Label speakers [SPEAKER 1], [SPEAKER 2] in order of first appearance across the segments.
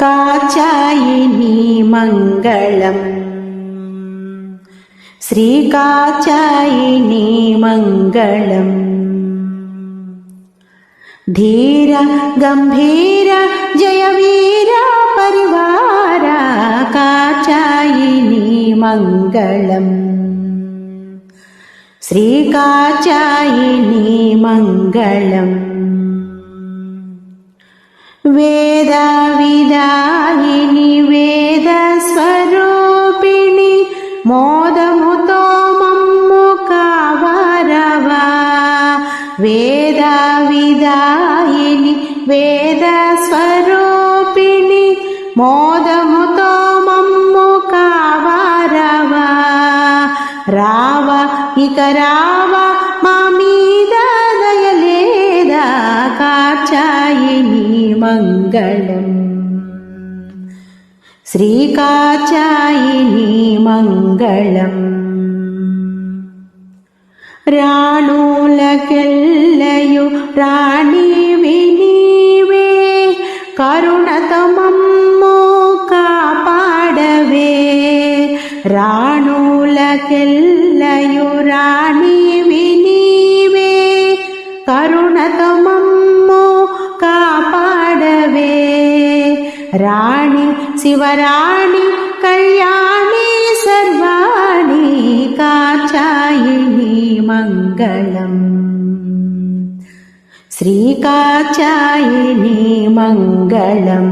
[SPEAKER 1] काचायिनी मङ्गलम् श्रीकाचायिनी मङ्गलम् धीर गम्भीर जयवीर परिवार काचायिनी मङ्गलम् श्रीकाचायिनी मङ्गलम् వేద విదాయిని వేద స్వరూపిణి మోదముతో మమ్ము కావరవా? వేద విదాయిని వేద స్వరూపిణి మోదముతో మమ్ము కావరవా? రావ ఇక రావ శ్రీకాచాయిని మంగళం. రాణులకెల్లయు రాణి వినీవే కరుణతమమ్మో కాపాడవే. రాణులకెల్లయు రాణి రాణి శివరాణి కళ్యాణి సర్వాణి కాచాయిని మంగళం. శ్రీకాచాయిని మంగళం.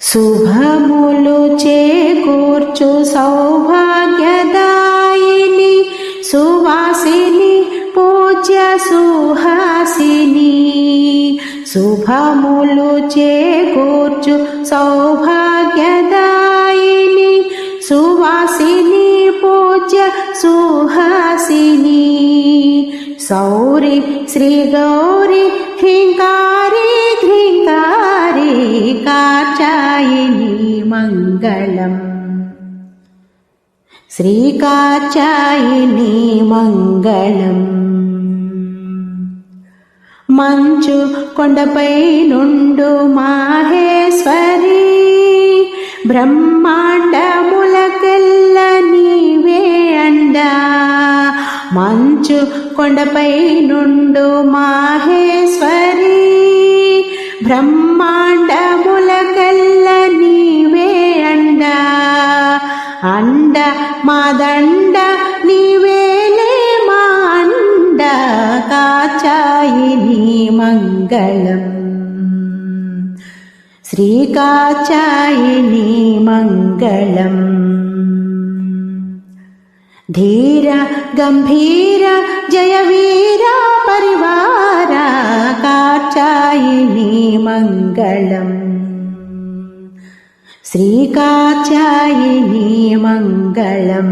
[SPEAKER 1] శుభములు చేకూర్చు సౌభాగ్యదాయిని సువాసిని పూజ్య సుహ శుభములు చేకూర్చు సౌభాగ్యదాయిని సువాసిని పూజ్య సుహాసిని సౌరి శ్రీ గౌరి హ్రీంకారి ఘ్రీంకారి కాచాయిని మంగళం శ్రీకాచాయిని మంగళం మంచు కొండపై నుండు మాహేశ్వరి. బ్రహ్మాండములకెల్ల నీవే అండా మంచు కొండపై నుండు మాహేశ్వరి. బ్రహ్మాండములకెల్ల నీవే అండా అండ మాదండ నీవేలే మా అండ. కాచాయిని മംഗളം ശ്രീകാച്ചായിനി മംഗളം ധീര ഗംഭീര ജയവീര പരിവാര കാച്ചായിനി മംഗളം ശ്രീകാച്ചായിനി മംഗളം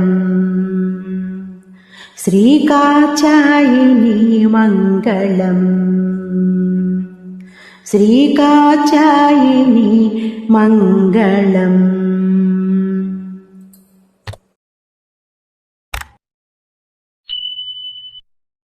[SPEAKER 1] శ్రీకాచాయిని మంగళం శ్రీకాచాయిని మంగళం